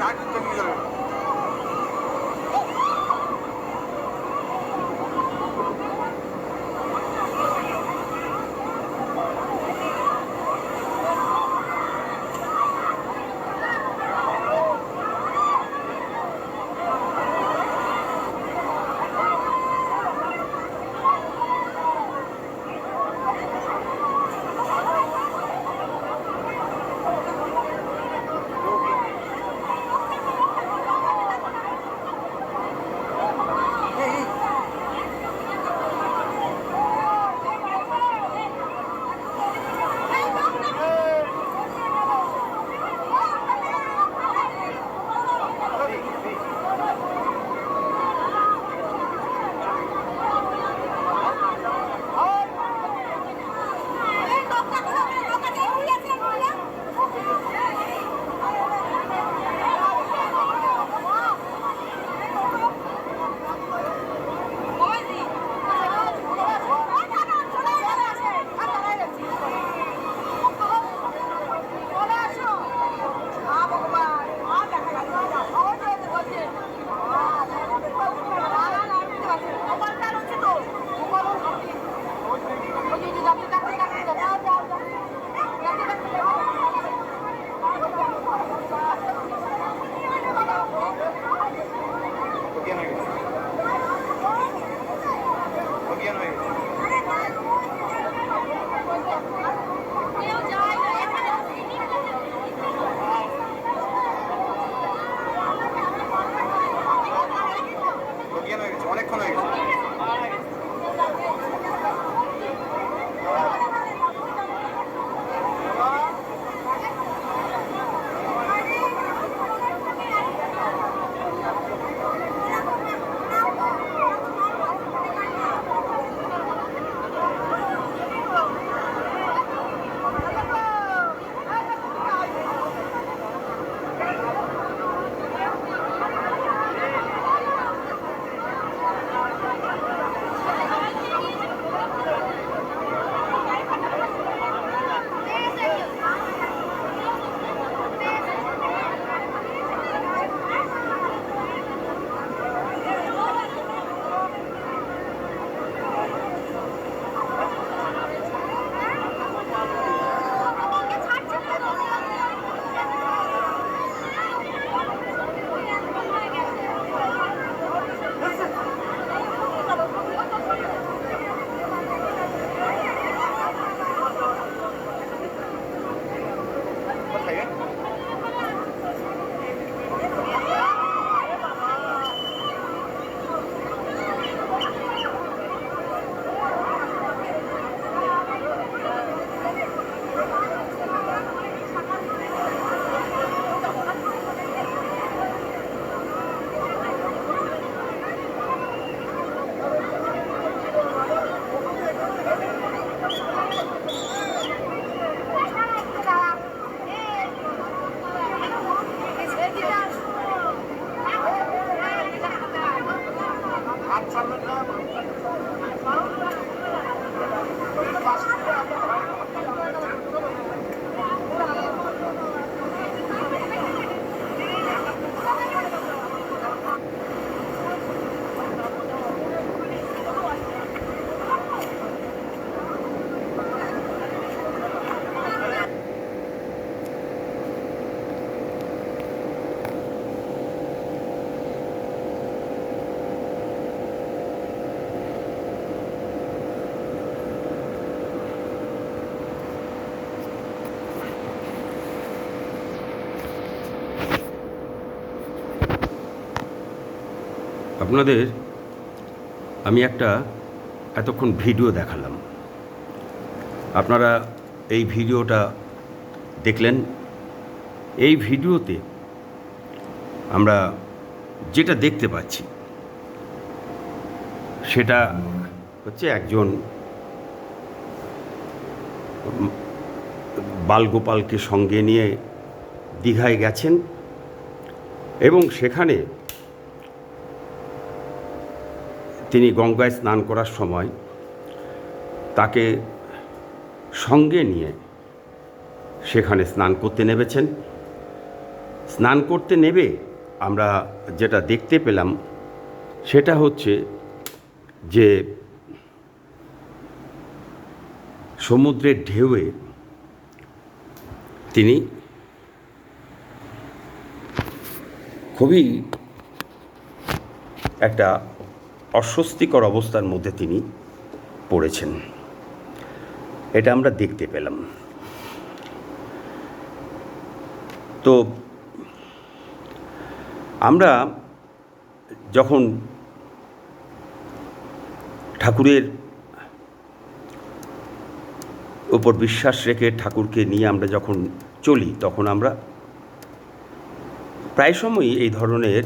ডাক আপনাদের আমি একটা এতক্ষণ ভিডিও দেখালাম। আপনারা এই ভিডিওটা দেখলেন। এই ভিডিওতে আমরা যেটা দেখতে পাচ্ছি, সেটা হচ্ছে একজন বালগোপালকে সঙ্গে নিয়ে দীঘায় গেছেন এবং সেখানে তিনি গঙ্গায় স্নান করার সময় তাকে সঙ্গে নিয়ে সেখানে স্নান করতে নেমেছেন। স্নান করতে নেবে আমরা যেটা দেখতে পেলাম সেটা হচ্ছে যে সমুদ্রের ঢেউয়ে তিনি খুবই একটা অস্বস্তিকর অবস্থার মধ্যে তিনি পড়েছেন। এটা আমরা দেখতে পেলাম। তো আমরা যখন ঠাকুরের উপর বিশ্বাস রেখে ঠাকুরকে নিয়ে আমরা যখন চলি, তখন আমরা প্রায় সময়ই এই ধরনের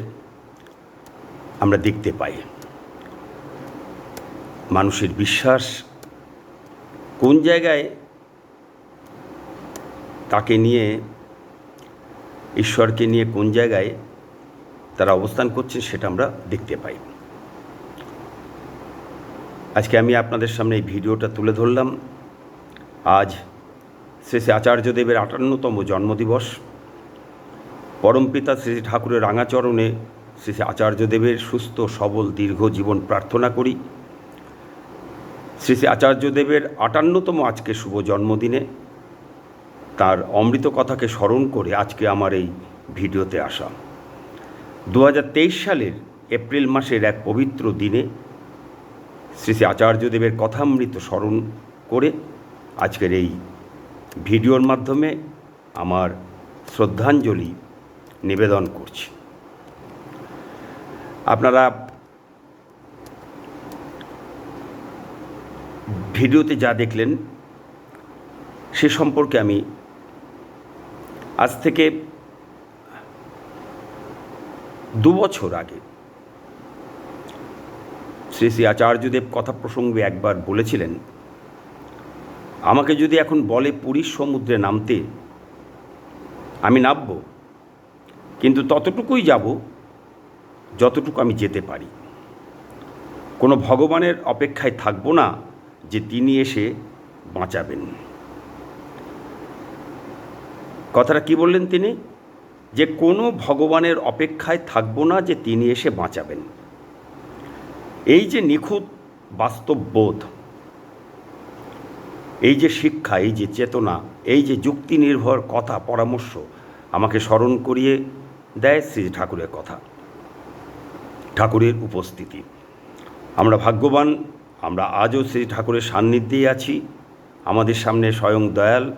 আমরা দেখতে পাই। মানুষের বিশ্বাস কোন জায়গায় তাকে নিয়ে, ঈশ্বরকে নিয়ে কোন জায়গায় তারা অবস্থান করছে সেটা আমরা দেখতে পাই। আজকে আমি আপনাদের সামনে এই ভিডিওটা তুলে ধরলাম। আজ শ্রী শ্রী আচার্যদেবের আটান্নতম জন্মদিবস। পরমপিতা শ্রী শ্রী ঠাকুরের রাঙাচরণে শ্রী আচার্যদেবের সুস্থ সবল দীর্ঘ জীবন প্রার্থনা করি। শ্রী শ্রী আচার্যদেবের আটান্নতম আজকে শুভ জন্মদিনে তার অমৃত কথাকে স্মরণ করে আজকে আমার এই ভিডিওতে আসা। দু হাজার তেইশ সালের এপ্রিল মাসের এক পবিত্র দিনে শ্রী শ্রী আচার্যদেবের কথামৃত স্মরণ করে আজকের এই ভিডিওর মাধ্যমে আমার শ্রদ্ধাঞ্জলি নিবেদন করছি। আপনারা ভিডিওতে যা দেখলেন, সে সম্পর্কে আমি আজ থেকে দু বছর আগে শ্রী শ্রী আচার্যদেব কথা প্রসঙ্গে একবার বলেছিলেন, আমাকে যদি এখন বলে পুরীর সমুদ্রে নামতে আমি নামব, কিন্তু ততটুকুই যাব যতটুকু আমি যেতে পারি। কোনো ভগবানের অপেক্ষায় থাকব না যে তিনি এসে বাঁচাবেন। কথাটা কি বললেন তিনি? যে কোনো ভগবানের অপেক্ষায় থাকব না যে তিনি এসে বাঁচাবেন। এই যে নিখুঁত বাস্তব বোধ এই যে শিক্ষা, এই যে চেতনা, এই যে যুক্তি নির্ভর কথা পরামর্শ আমাকে স্মরণ করিয়ে দেয় শ্রী ঠাকুরের কথা, ঠাকুরের উপস্থিতি। আমরা ভাগ্যবান আমরা আজও শ্রী ঠাকুরের সান্নিধ্যেই আছি। আমাদের সামনে স্বয়ং দয়াল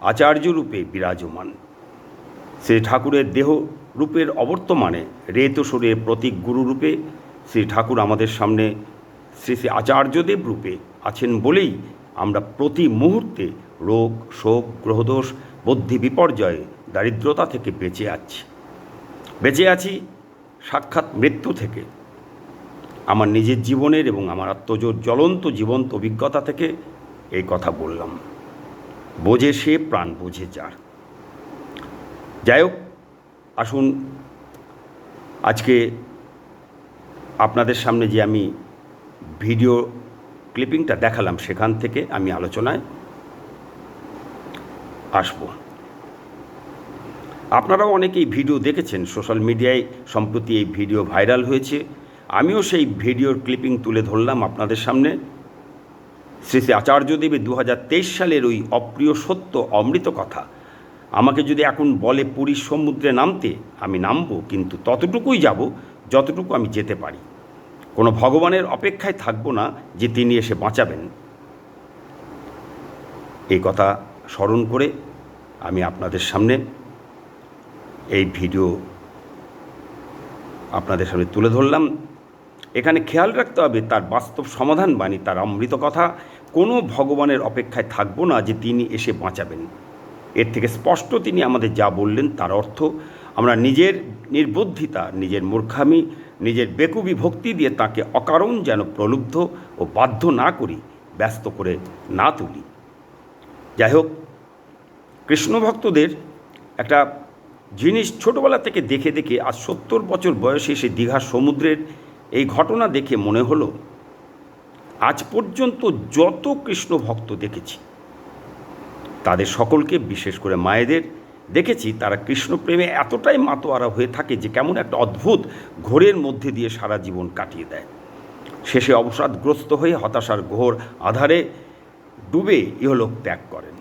আচার্য রূপে বিরাজমান। শ্রী ঠাকুরের দেহ রূপের অবর্তমানে রেত রেতসরের প্রতীক গুরু রূপে শ্রী ঠাকুর আমাদের সামনে শ্রী শ্রী আচার্যদেব রূপে আছেন বলেই আমরা প্রতি মুহূর্তে রোগ, শোক, গ্রহদোষ, বুদ্ধি, বিপর্যয়ে, দারিদ্রতা থেকে বেঁচে আছি। বেঁচে আছি সাক্ষাৎ মৃত্যু থেকে। আমার নিজের জীবনের এবং আমার আত্মজোর জ্বলন্ত জীবন্ত অভিজ্ঞতা থেকে এই কথা বললাম। বোঝে সে, প্রাণ বোঝে যার। যাই হোক, আসুন, আজকে আপনাদের সামনে যে আমি ভিডিও ক্লিপিংটা দেখালাম সেখান থেকে আমি আলোচনায় আসব। আপনারাও অনেকেই ভিডিও দেখেছেন, সোশ্যাল মিডিয়ায় সম্প্রতি এই ভিডিও ভাইরাল হয়েছে। আমিও সেই ভিডিওর ক্লিপিং তুলে ধরলাম আপনাদের সামনে। শ্রী শ্রী আচার্যদেবের দু সালের ওই অপ্রিয় সত্য অমৃত কথা। আমাকে যদি এখন বলে পুরীর সমুদ্রে নামতে, আমি নামবো, কিন্তু ততটুকুই যাব, যতটুকু আমি যেতে পারি। কোনো ভগবানের অপেক্ষায় থাকব না যে তিনি এসে বাঁচাবেন। এই কথা স্মরণ করে আমি আপনাদের সামনে এই ভিডিও আপনাদের সামনে তুলে ধরলাম। এখানে খেয়াল রাখতে হবে তার বাস্তব সমাধান বাণী, তার অমৃত কথা। কোনো ভগবানের অপেক্ষায় থাকব না যে তিনি এসে বাঁচাবেন। এর থেকে স্পষ্ট তিনি আমাদের যা বললেন তার অর্থ, আমরা নিজের নির্বুদ্ধিতা, নিজের মূর্খামি, নিজের বেকুবি ভক্তি দিয়ে তাকে অকারণ যেন প্রলুব্ধ ও বাধ্য না করি, ব্যস্ত করে না তুলি। যাই হোক, কৃষ্ণ ভক্তদের একটা জিনিস ছোটোবেলা থেকে দেখে দেখে আজ সত্তর বছর বয়সে এসে দীঘার সমুদ্রের এই ঘটনা দেখে মনে হলো, আজ পর্যন্ত যত কৃষ্ণ ভক্ত দেখেছি, তাদের সকলকে বিশেষ করে মায়েদের দেখেছি, তারা কৃষ্ণপ্রেমে এতটাই মাতোয়ারা হয়ে থাকে যে কেমন একটা অদ্ভুত ঘোরের মধ্যে দিয়ে সারা জীবন কাটিয়ে দেয়। শেষে অবসাদগ্রস্ত হয়ে হতাশার ঘোর আধারে ডুবে ইহলোক ত্যাগ করেন।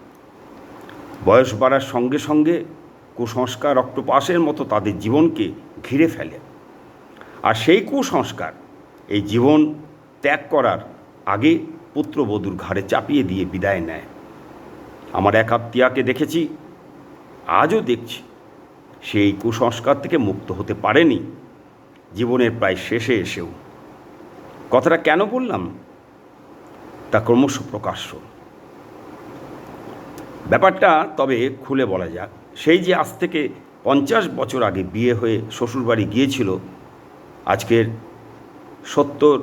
বয়স বাড়ার সঙ্গে সঙ্গে কুসংস্কার রক্তপাসের মতো তাদের জীবনকে ঘিরে ফেলে। আর সেই কুসংস্কার, এই জীবন ত্যাগ করার আগে পুত্রবধূর ঘাড়ে চাপিয়ে দিয়ে বিদায় নেয়। আমার এক আত্মীয়াকে দেখেছি, আজও দেখছি। সেই কুসংস্কার থেকে মুক্ত হতে পারেনি, জীবনের প্রায় শেষে এসেও। কথাটা কেন বললাম? তা ক্রমশ প্রকাশ্য ব্যাপারটা তবে খুলে বলা যাক। সেই যে আজ থেকে পঞ্চাশ বছর আগে বিয়ে হয়ে শ্বশুরবাড়ি গিয়েছিল আজকের সত্তর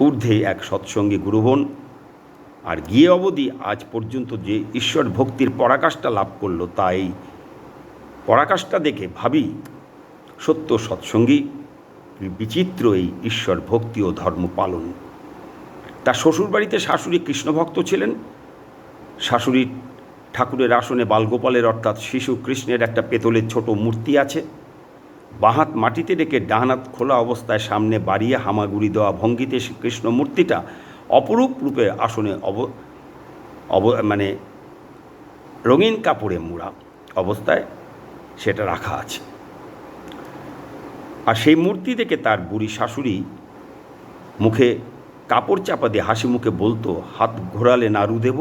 ঊর্ধ্বে এক সৎসঙ্গী গুরুবন। আর গিয়ে অবধি আজ পর্যন্ত যে ঈশ্বর ভক্তির পরাকাষ্ঠা লাভ করল, তাই পরাকাষ্ঠা দেখে ভাবি, সত্য সৎসঙ্গী, বিচিত্র এই ঈশ্বর ভক্তি ও ধর্ম পালন। তার শ্বশুরবাড়িতে শাশুড়ি কৃষ্ণভক্ত ছিলেন। শাশুড়ি ঠাকুরের আসনে বালগোপালের, অর্থাৎ শিশু কৃষ্ণের একটা পেতলের ছোট মূর্তি আছে। বাহাত মাটিতে রেখে ডাহানাত খোলা অবস্থায় সামনে বাড়িয়ে হামাগুড়ি দেওয়া ভঙ্গিতে সে কৃষ্ণ মূর্তিটা অপরূপ রূপে আসনে অব অব মানে রঙিন কাপড়ে মোড়া অবস্থায় সেটা রাখা আছে। আর সেই মূর্তি দেখে তার বুড়ি শাশুড়ি মুখে কাপড় চাপা দিয়ে হাসি মুখে বলতো, হাত ঘোরালে নাড়ু দেব,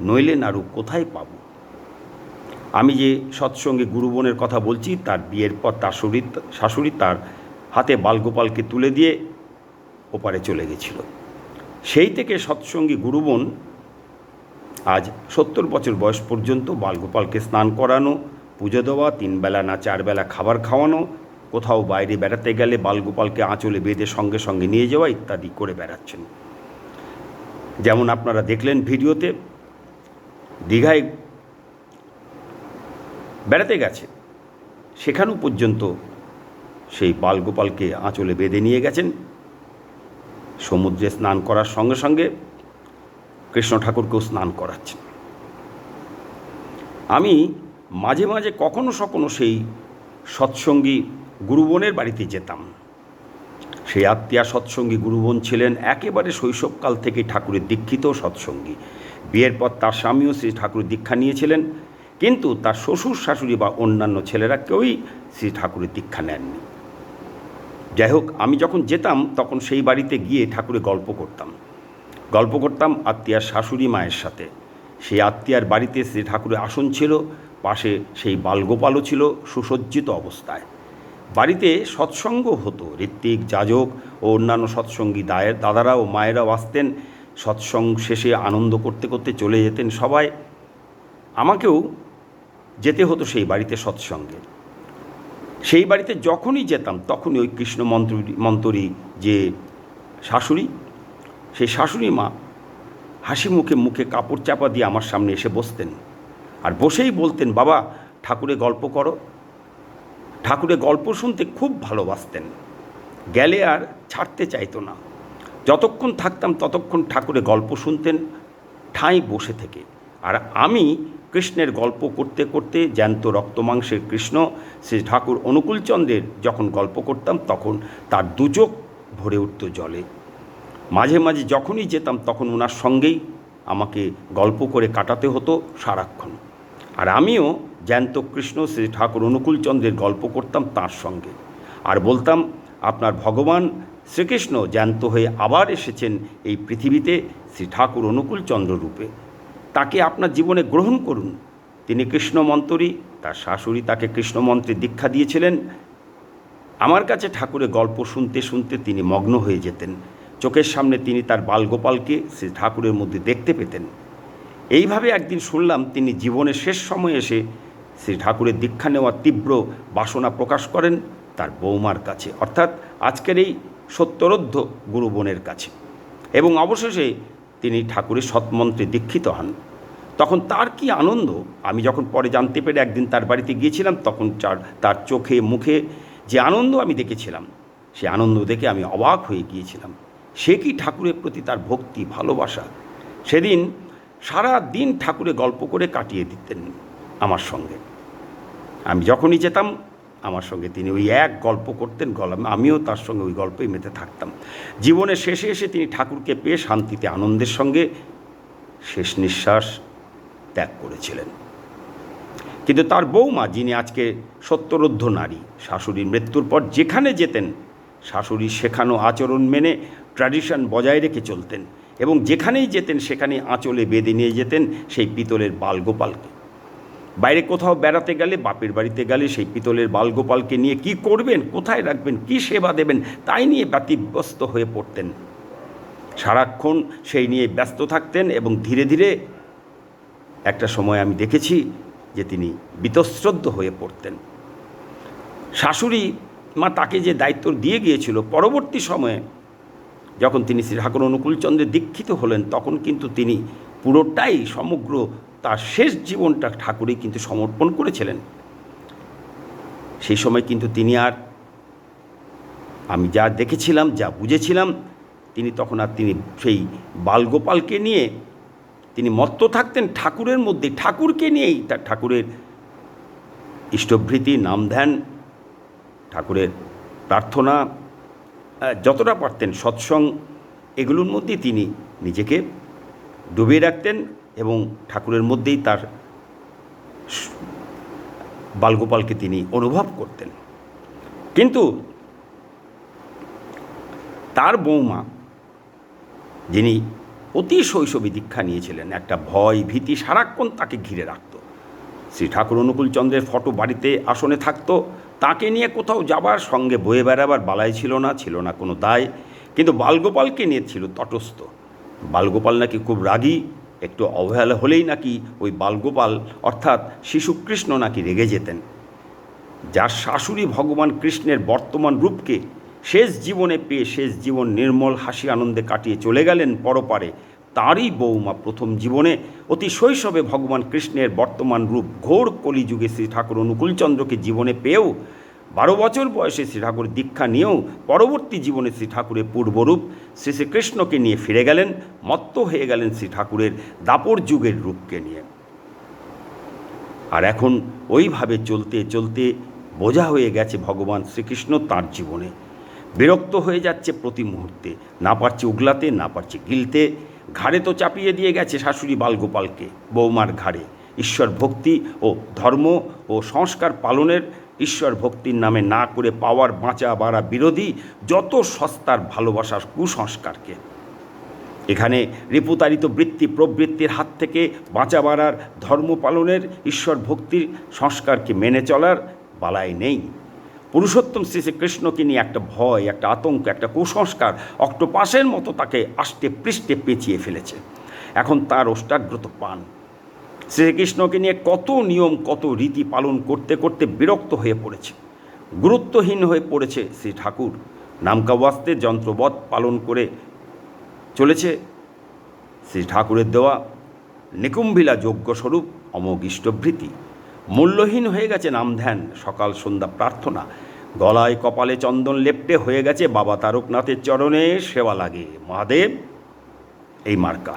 নইলে নাড়ু কোথায় পাবো? আমি যে সৎসঙ্গে গুরুবনের কথা বলছি, তার বিয়ের পর তার শরীর, শাশুড়ি তার হাতে বালগোপালকে তুলে দিয়ে ওপারে চলে গেছিল। সেই থেকে সৎসঙ্গী গুরুবন আজ সত্তর বছর বয়স পর্যন্ত বালগোপালকে স্নান করানো, পুজো দেওয়া তিনবেলা না চারবেলা খাবার খাওয়ানো, কোথাও বাইরে বেড়াতে গেলে বালগোপালকে আঁচলে বেঁধে সঙ্গে সঙ্গে নিয়ে যাওয়া ইত্যাদি করে বেড়াচ্ছেন। যেমন আপনারা দেখলেন ভিডিওতে, দীঘায় বেড়াতে গেছে। সেখানেও পর্যন্ত সেই বালগোপালকে আঁচলে বেঁধে নিয়ে গেছেন। সমুদ্রে স্নান করার সঙ্গে সঙ্গে কৃষ্ণ ঠাকুরকেও স্নান করাচ্ছেন। আমি মাঝে মাঝে কখনো সখনো সেই সৎসঙ্গী গুরুবনের বাড়িতে যেতাম। সেই আত্মীয়া সৎসঙ্গী গুরুবন ছিলেন একেবারে শৈশবকাল থেকে ঠাকুরের দীক্ষিত সৎসঙ্গী। বিয়ের পর তার স্বামীও শ্রী ঠাকুরের দীক্ষা নিয়েছিলেন। কিন্তু তার শ্বশুর, শাশুড়ি বা অন্যান্য ছেলেরা কেউই শ্রী ঠাকুরের দীক্ষা নেননি। যাই হোক, আমি যখন যেতাম তখন সেই বাড়িতে গিয়ে ঠাকুরে গল্প করতাম। গল্প করতাম আত্মীয়ার শাশুড়ি মায়ের সাথে। সেই আত্মীয়ার বাড়িতে শ্রী ঠাকুরের আসন ছিল, পাশে সেই বালগোপালও ছিল সুসজ্জিত অবস্থায়। বাড়িতে সৎসঙ্গ হতো, ঋত্বিক, যাজক ও অন্যান্য সৎসঙ্গী দায়ের দাদারা ও মায়েরাও আসতেন। সৎসঙ্গ শেষে আনন্দ করতে করতে চলে যেতেন সবাই। আমাকেও যেতে হতো সেই বাড়িতে সৎসঙ্গে। সেই বাড়িতে যখনই যেতাম, তখনই ওই কৃষ্ণ মন্ত্রী, মন্তরী যে শাশুড়ি, সেই শাশুড়ি মা হাসি মুখে মুখে কাপড় চাপা দিয়ে আমার সামনে এসে বসতেন আর বসেই বলতেন, বাবা ঠাকুরে গল্প করো। ঠাকুরের গল্প শুনতে খুব ভালোবাসতেন। গেলে আর ছাড়তে চাইতো না। যতক্ষণ থাকতাম, ততক্ষণ ঠাকুরের গল্প শুনতেন, ঠাঁই বসে থেকে। আর আমি কৃষ্ণের গল্প করতে করতে জ্যান্ত রক্তমাংসের কৃষ্ণ শ্রী ঠাকুর অনুকূলচন্দ্রের যখন গল্প করতাম তখন তার দুচোখ ভরে উঠত জলে। মাঝে মাঝে যখনই যেতাম তখন ওনার সঙ্গেই আমাকে গল্প করে কাটাতে হতো সারাক্ষণ। আর আমিও জ্যান্ত কৃষ্ণ শ্রী ঠাকুর অনুকূলচন্দ্রের গল্প করতাম তার সঙ্গে। আর বলতাম, আপনার ভগবান শ্রীকৃষ্ণ জ্যান্ত হয়ে আবার এসেছেন এই পৃথিবীতে শ্রী ঠাকুর অনুকূলচন্দ্র রূপে। তাকে আপনার জীবনে গ্রহণ করুন। তিনি কৃষ্ণমন্তরী, তার শাশুড়ি তাকে কৃষ্ণমন্ত্রে দীক্ষা দিয়েছিলেন। আমার কাছে ঠাকুরের গল্প শুনতে শুনতে তিনি মগ্ন হয়ে যেতেন। চোখের সামনে তিনি তার বালগোপালকে শ্রী ঠাকুরের মধ্যে দেখতে পেতেন। এইভাবে একদিন শুনলাম তিনি জীবনের শেষ সময়ে এসে শ্রী ঠাকুরের দীক্ষা নেওয়ার তীব্র বাসনা প্রকাশ করেন তার বৌমার কাছে, অর্থাৎ আজকের এই সত্যরোদ্ধ গুরুবনের কাছে। এবং অবশেষে তিনি ঠাকুরের সৎমন্ত্রে দীক্ষিত হন। তখন তার কি আনন্দ? আমি যখন পরে জানতে পেরে একদিন তার বাড়িতে গিয়েছিলাম, তখন তার চোখে মুখে যে আনন্দ আমি দেখেছিলাম, সে আনন্দ দেখে আমি অবাক হয়ে গিয়েছিলাম। সে কি ঠাকুরের প্রতি তার ভক্তি, ভালোবাসা? সেদিন সারা দিন ঠাকুরে গল্প করে কাটিয়ে দিতেন আমার সঙ্গে। আমি যখনই যেতাম আমার সঙ্গে। তিনি ওই এক গল্প করতেন, গল্প, আমিও তার সঙ্গে ওই গল্পেই মেতে থাকতাম। জীবনের শেষে এসে তিনি ঠাকুরকে পেয়ে শান্তিতে, আনন্দের সঙ্গে শেষ নিঃশ্বাস ত্যাগ করেছিলেন। কিন্তু তার বৌমা, যিনি আজকে সত্তরোদ্ধ নারী, শাশুড়ির মৃত্যুর পর যেখানে যেতেন, শাশুড়ি শেখানো আচরণ মেনে ট্র্যাডিশন বজায় রেখে চলতেন এবং যেখানেই যেতেন, সেখানে আঁচলে বেঁধে নিয়ে যেতেন সেই পিতলের বালগোপালকে। বাইরে কোথাও বেড়াতে গেলে, বাপের বাড়িতে গেলে সেই পিতলের বালগোপালকে নিয়ে কি করবেন, কোথায় রাখবেন, কি সেবা দেবেন, তাই নিয়ে ব্যতিব্যস্ত হয়ে পড়তেন। সারাক্ষণ সেই নিয়ে ব্যস্ত থাকতেন এবং ধীরে ধীরে একটা সময় আমি দেখেছি যে তিনি বীতশ্রদ্ধ হয়ে পড়তেন। শাশুড়ি মা তাকে যে দায়িত্ব দিয়ে গিয়েছিল, পরবর্তী সময়ে যখন তিনি শ্রী ঠাকুর অনুকূলচন্দ্রে দীক্ষিত হলেন, তখন কিন্তু তিনি পুরোটাই সমগ্র তার শেষ জীবনটা ঠাকুরই কিন্তু সমর্পণ করেছিলেন। সেই সময় কিন্তু তিনি আর আমি যা দেখেছিলাম, যা বুঝেছিলাম, তিনি তখন আর তিনি সেই বালগোপালকে নিয়ে তিনি মত্ত থাকতেন ঠাকুরের মধ্যে। ঠাকুরকে নিয়েই তার ঠাকুরের ইষ্টভৃতি নাম ধ্যান ঠাকুরের প্রার্থনা যতটা পারতেন সৎসং, এগুলোর মধ্যে তিনি নিজেকে ডুবিয়ে রাখতেন। এবং ঠাকুরের মধ্যেই তার বালগোপালকে তিনি অনুভব করতেন। কিন্তু তার বৌমা, যিনি অতি শৈশবে দীক্ষা নিয়েছিলেন, একটা ভয় ভীতি সারাক্ষণ তাকে ঘিরে রাখত। শ্রী ঠাকুর অনুকূল চন্দ্রের ফটো বাড়িতে আসনে থাকতো, তাকে নিয়ে কোথাও যাবার সঙ্গে বয়ে বেড়াবার বালাই ছিল না ছিল না কোনো দায়, কিন্তু বালগোপালকে নিয়ে ছিল তটস্থ। বালগোপাল নাকি খুব রাগী একটু অবহেলা হলেই নাকি ওই বালগোপাল, অর্থাৎ শিশুকৃষ্ণ নাকি রেগে যেতেন। যার শাশুড়ি ভগবান কৃষ্ণের বর্তমান রূপকে শেষ জীবনে পেয়ে শেষ জীবন নির্মল হাসি আনন্দে কাটিয়ে চলে গেলেন পরপারে, তারই বৌমা প্রথম জীবনে অতি শৈশবে ভগবান কৃষ্ণের বর্তমান রূপ ঘোর কলিযুগে শ্রী ঠাকুর অনুকূলচন্দ্রকে জীবনে পেয়েও বারো বছর বয়সে শ্রী ঠাকুর দীক্ষা নিয়েও পরবর্তী জীবনে শ্রী ঠাকুরের পূর্বরূপ শ্রী শ্রীকৃষ্ণকে নিয়ে ফিরে গেলেন, মত্ত হয়ে গেলেন শ্রী ঠাকুরের দাপর যুগের রূপকে নিয়ে। আর এখন ওইভাবে চলতে চলতে বোঝা হয়ে গেছে ভগবান শ্রীকৃষ্ণ তার জীবনে। বিরক্ত হয়ে যাচ্ছে প্রতি মুহূর্তে। না পারছে উগলাতে, না পারছে গিলতে। ঘাড়ে তো চাপিয়ে দিয়ে গেছে শাশুড়ি বালগোপালকে, বৌমার ঘাড়ে। ঈশ্বর ভক্তি ও ধর্ম ও সংস্কার পালনের ঈশ্বর ভক্তির নামে না করে পাওয়ার বাঁচা বাড়া বিরোধী যত সস্তার ভালোবাসার কুসংস্কারকে। এখানে রিপুতারিত বৃত্তি প্রবৃত্তির হাত থেকে বাঁচা বাড়ার ধর্ম পালনের ঈশ্বর ভক্তির সংস্কারকে মেনে চলার বালাই নেই। পুরুষোত্তম শ্রী শ্রীকৃষ্ণকে নিয়ে একটা ভয়, একটা আতঙ্ক, একটা কুসংস্কার অক্টোপাসের মতো তাকে আষ্টে পৃষ্ঠে পেঁচিয়ে ফেলেছে। এখন তার অষ্টাগ্রত পান। শ্রীকৃষ্ণকে নিয়ে কত নিয়ম, কত রীতি পালন করতে করতে বিরক্ত হয়ে পড়েছে। গুরুত্বহীন হয়ে পড়েছে শ্রী ঠাকুর। নামকাওয়াস্তে যন্ত্রবৎ পালন করে চলেছে শ্রী ঠাকুরের দেওয়া নিকুম্ভিলা যজ্ঞস্বরূপ অমোঘ ইষ্টভৃতি মূল্যহীন হয়ে গেছে নাম ধ্যান সকাল সন্ধ্যা প্রার্থনা। গলায় কপালে চন্দন লেপটে হয়ে গেছে বাবা তারকনাথের চরণে সেবা লাগে। মহাদেব, এই মার্কা।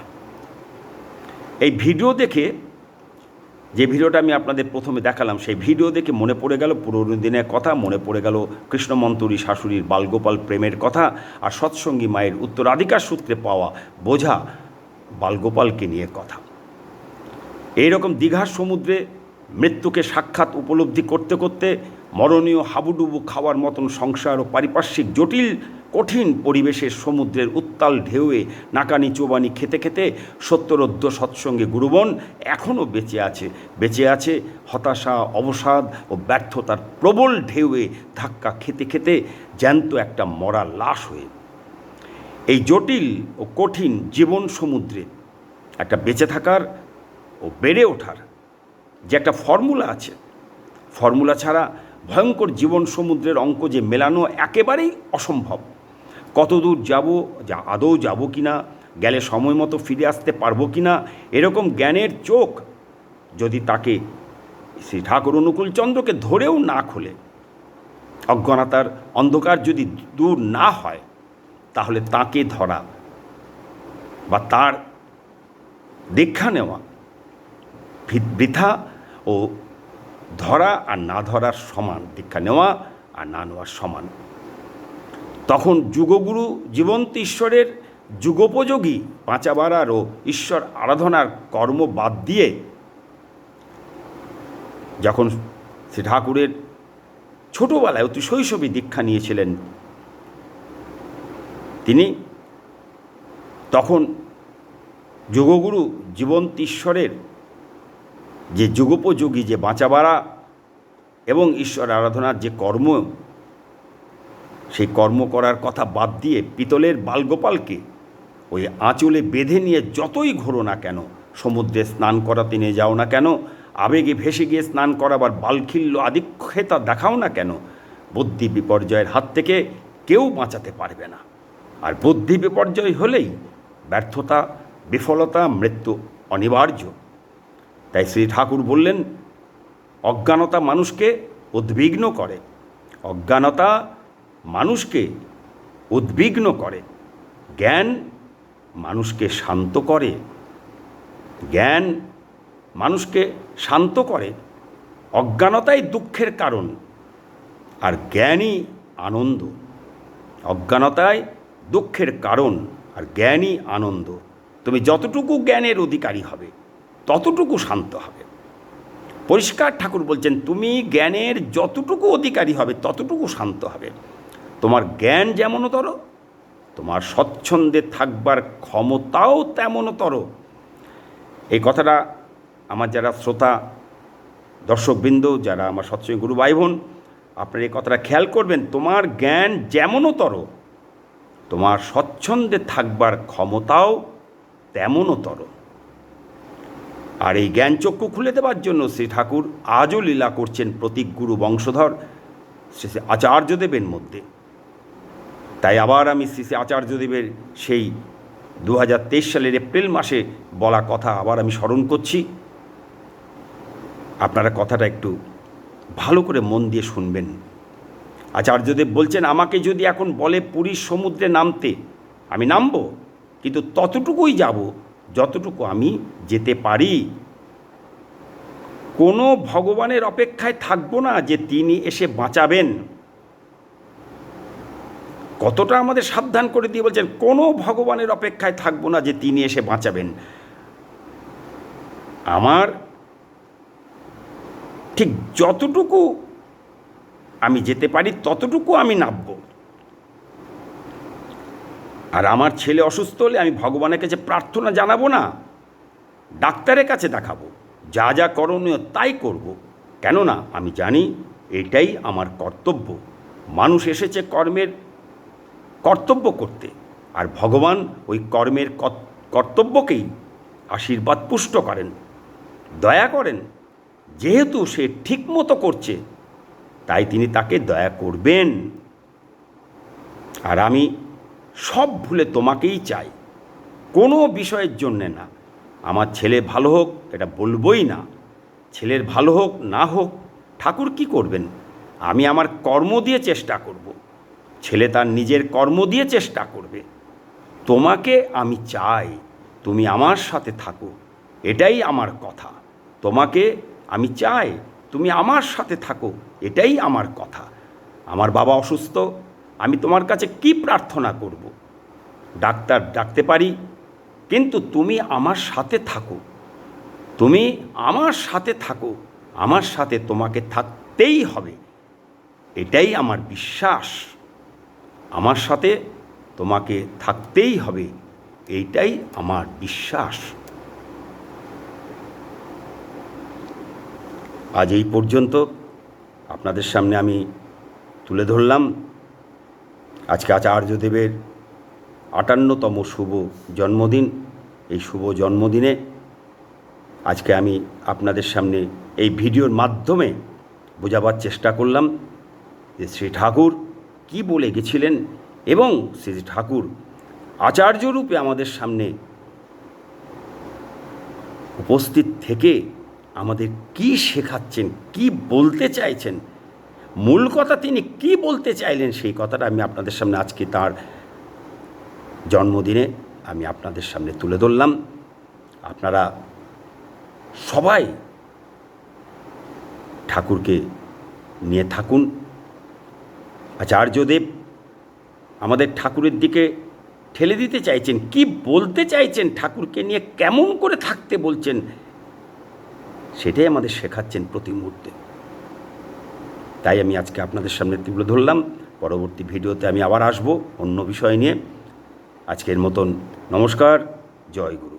এই ভিডিও দেখে যে ভিডিওটা আমি আপনাদের প্রথমে দেখালাম, সেই ভিডিও দেখে মনে পড়ে গেল পুরনো দিনের কথা, মনে পড়ে গেল কৃষ্ণমন্তরী শাশুড়ির বালগোপাল প্রেমের কথা আর সৎসঙ্গী মায়ের উত্তরাধিকার সূত্রে পাওয়া বোঝা বালগোপালকে নিয়ে কথা। এইরকম দীঘার সমুদ্রে মৃত্যুকে সাক্ষাৎ উপলব্ধি করতে করতে মরণীয় হাবুডুবু খাওয়ার মতন সংসার ও পারিপার্শ্বিক জটিল কঠিন পরিবেশে সমুদ্রের উত্তাল ঢেউয়ে নাকানি চোবানি খেতে খেতে সত্যরোদ্ধ সৎসঙ্গে গুরুবন এখনও বেঁচে আছে। বেঁচে আছে হতাশা, অবসাদ ও ব্যর্থতার প্রবল ঢেউয়ে ধাক্কা খেতে খেতে জ্যান্ত একটা মরা লাশ হয়ে। এই জটিল ও কঠিন জীবন সমুদ্রে একটা বেঁচে থাকার ও বেড়ে ওঠার যে একটা ফর্মুলা আছে। ফর্মুলা ছাড়া ভয়ঙ্কর জীবন সমুদ্রের অঙ্ক যে মেলানো একেবারেই অসম্ভব। কতদূর যাব, যা আদৌ যাব কি না গেলে সময় মতো ফিরে আসতে পারব কি না এরকম জ্ঞানের চোখ যদি তাকে শ্রী ঠাকুর অনুকূলচন্দ্রকে ধরেও না খোলে, অজ্ঞানতার অন্ধকার যদি দূর না হয়, তাহলে তাকে ধরা বা তার দীক্ষা নেওয়া বৃথা ও ধরা আর না ধরার সমান, দীক্ষা নেওয়া আর না নেওয়ার সমান। তখন যুগগুরু জীবন্ত ঈশ্বরের যুগোপযোগী পাঁচাবাড়ার ও ঈশ্বর আরাধনার কর্ম বাদ দিয়ে যখন শ্রী ঠাকুরের ছোটোবেলায় অতি শৈশবী দীক্ষা নিয়েছিলেন, তিনি তখন যোগগুরু জীবন্ত ঈশ্বরের যে যুগোপযোগী যে বাঁচাবাড়া এবং ঈশ্বর আরাধনার যে কর্ম সেই কর্ম করার কথা বাদ দিয়ে পিতলের বালগোপালকে ওই আঁচলে বেঁধে নিয়ে যতই ঘোরো না কেন, সমুদ্রে স্নান করাতে নিয়ে যাও না কেন, আবেগে ভেসে গিয়ে স্নান করাবার বালখিল্য আদিক্ষেতা দেখাও না কেন, বুদ্ধি বিপর্যয়ের হাত থেকে কেউ বাঁচাতে পারবে না। আর বুদ্ধি বিপর্যয় হলেই ব্যর্থতা, বিফলতা, মৃত্যু অনিবার্য। তাই শ্রী ঠাকুর বললেন, অজ্ঞানতা মানুষকে উদ্বিগ্ন করে। অজ্ঞানতা মানুষকে উদ্বিগ্ন করে। জ্ঞান মানুষকে শান্ত করে। জ্ঞান মানুষকে শান্ত করে। অজ্ঞানতাই দুঃখের কারণ আর জ্ঞানই আনন্দ। অজ্ঞানতায় দুঃখের কারণ আর জ্ঞানই আনন্দ। তুমি যতটুকু জ্ঞানের অধিকারী হবে, ততটুকু শান্ত হবে। পরিষ্কার ঠাকুর বলছেন, তুমি জ্ঞানের যতটুকু অধিকারী হবে, ততটুকু শান্ত হবে। তোমার জ্ঞান যেমনতর তোমার স্বচ্ছন্দে থাকবার ক্ষমতাও তেমনতর এই কথাটা আমার যারা শ্রোতা, দর্শকবৃন্দ, যারা আমার সৎসঙ্গ গুরু ভাই বোন আপনারা এই কথাটা খেয়াল করবেন, তোমার জ্ঞান যেমনতর তোমার স্বচ্ছন্দে থাকবার ক্ষমতাও তেমনতর আর এই জ্ঞানচক্ষু খুলে দেওয়ার জন্য শ্রী ঠাকুর আজও লীলা করছেন প্রতীক গুরু বংশধর শ্রী আচার্যদেবের মধ্যে। তাই আবার আমি শ্রী আচার্যদেবের সেই দু হাজার তেইশ সালের এপ্রিল মাসে বলা কথা আবার আমি স্মরণ করছি। আপনারা কথাটা একটু ভালো করে মন দিয়ে শুনবেন। আচার্যদেব বলছেন, আমাকে যদি এখন বলে পুরীর সমুদ্রে নামতে, আমি নামবো, কিন্তু ততটুকুই যাব যতটুকু আমি যেতে পারি। কোনো ভগবানের অপেক্ষায় থাকব না যে তিনি এসে বাঁচাবেন। কতটা আমাদের সাবধান করে দিয়ে বলছেন, কোনো ভগবানের অপেক্ষায় থাকব না যে তিনি এসে বাঁচাবেন। আমার ঠিক যতটুকু আমি যেতে পারি, ততটুকু আমি নামব। আর আমার ছেলে অসুস্থ হলে আমি ভগবানের কাছে প্রার্থনা জানাব না, ডাক্তারের কাছে দেখাবো, যা যা করণীয় তাই করব। কেননা আমি জানি এটাই আমার কর্তব্য। মানুষ এসেছে কর্মের কর্তব্য করতে। আর ভগবান ওই কর্মের কর্তব্যকেই আশীর্বাদ পুষ্ট করেন। দয়া করেন, যেহেতু সে ঠিকমতো করছে, তাই তিনি তাকে দয়া করবেন। আর আমি সব ভুলে তোমাকেই চাই। কোনো বিষয়ের জন্যে না। আমার ছেলে ভালো হোক, এটা বলবই না। ছেলের ভালো হোক, না হোক, ঠাকুর কি করবেন? আমি আমার কর্ম দিয়ে চেষ্টা করব। ছেলে তার নিজের কর্ম দিয়ে চেষ্টা করবে। তোমাকে আমি চাই তুমি আমার সাথে থাকো। এটাই আমার কথা। তোমাকে আমি চাই তুমি আমার সাথে থাকো। এটাই আমার কথা। আমার বাবা অসুস্থ, আমি তোমার কাছে কি প্রার্থনা করব? ডাক্তার ডাকতে পারি, কিন্তু তুমি আমার সাথে থাকো। তুমি আমার সাথে থাকো। আমার সাথে তোমাকে থাকতেই হবে। এটাই আমার বিশ্বাস। আমার সাথে তোমাকে থাকতেই হবে। এইটাই আমার বিশ্বাস। আজ এই পর্যন্ত আপনাদের সামনে আমি তুলে ধরলাম। আজকে আচার্যদেবের আটান্নতম শুভ জন্মদিন। এই শুভ জন্মদিনে আজকে আমি আপনাদের সামনে এই ভিডিওর মাধ্যমে বোঝাবার চেষ্টা করলাম যে শ্রী ঠাকুর কি বলে গেছিলেন এবং শ্রী ঠাকুর আচার্যরূপে আমাদের সামনে উপস্থিত থেকে আমাদের কি শেখাচ্ছেন, কি বলতে চাইছেন, মূল কথা তিনি কি বলতে চাইলেন সেই কথাটা আমি আপনাদের সামনে আজকে তার জন্মদিনে আমি আপনাদের সামনে তুলে ধরলাম। আপনারা সবাই ঠাকুরকে নিয়ে থাকুন। আচার্যদেব আমাদের ঠাকুরের দিকে ঠেলে দিতে চাইছেন। কি বলতে চাইছেন ঠাকুরকে নিয়ে? কেমন করে থাকতে বলছেন? সেটাই আমাদের শেখাচ্ছেন প্রতি মুহূর্তে। তাই আমি আজকে আপনাদের সামনে তুলে ধরলাম। পরবর্তী ভিডিওতে আমি আবার আসব অন্য বিষয় নিয়ে। আজকের মতন নমস্কার, জয় গুরু।